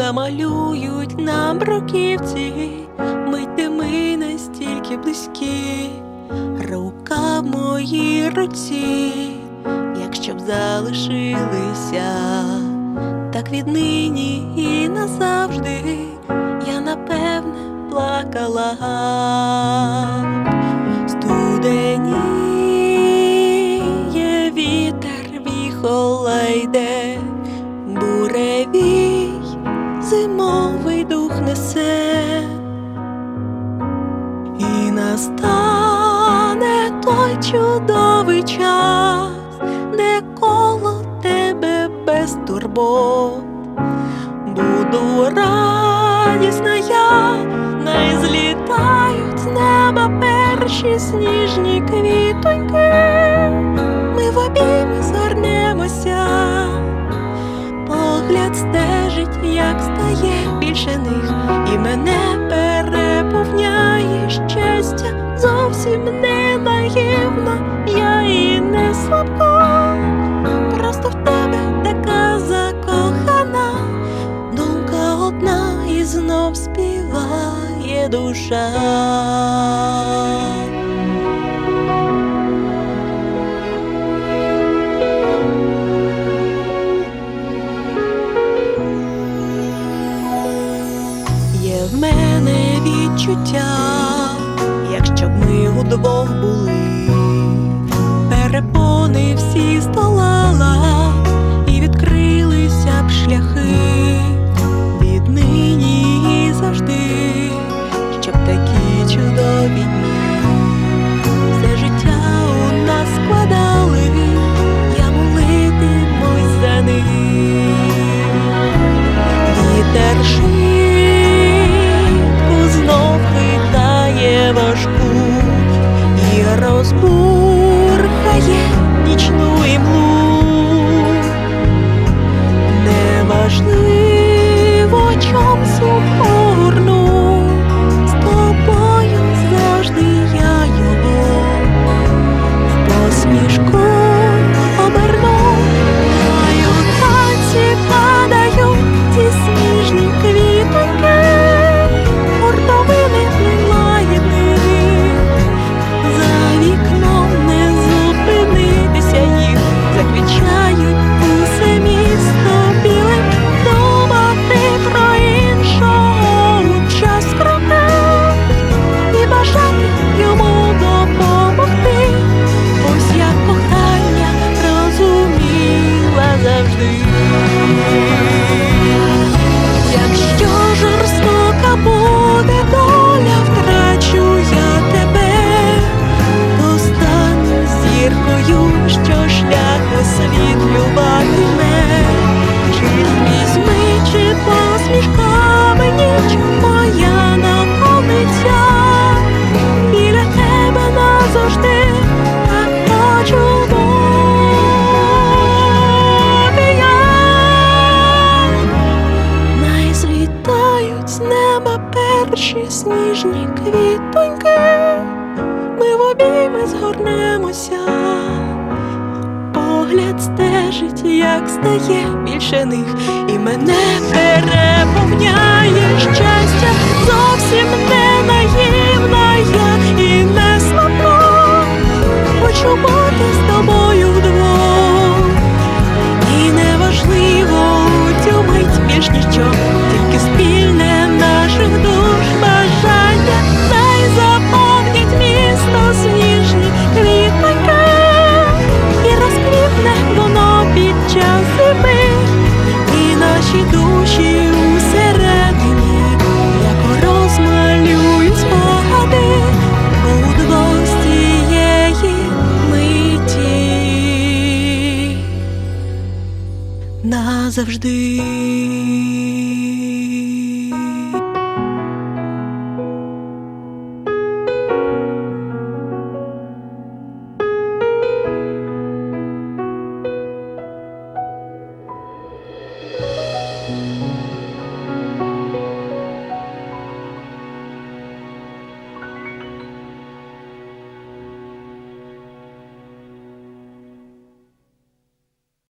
намалюють нам бруківці, мити ми настільки близькі, рука в моїй руці, якщо б залишилися, так віднині і назавжди я напевне плакала. Чудовий час, де коло тебе без турбот. Буду радісна я, най злітають з неба перші сніжні квітоньки. Ми в обійми згорнемося, погляд стежить, як стає більше них, і мене переповняє щастя, зовсім не душа. Є в мене відчуття, якщо б ми удвох були, перепони всі столала все життя у нас складали, я молитимусь за них. Вітер швидко знов хитає важку і розбурхає нічну імлу. Шлях освітлюватиме. Чи візьми, чи посмішками ніч моя наповниться, біля тебе назавжди так хочу бути я. Най злітають з неба перші сніжні квітоньки, ми в обійми згорнемося, погляд стежить, як стає більше них, і мене переповняє щастя, зовсім не наївна я. І не слабо, хочу назавжди.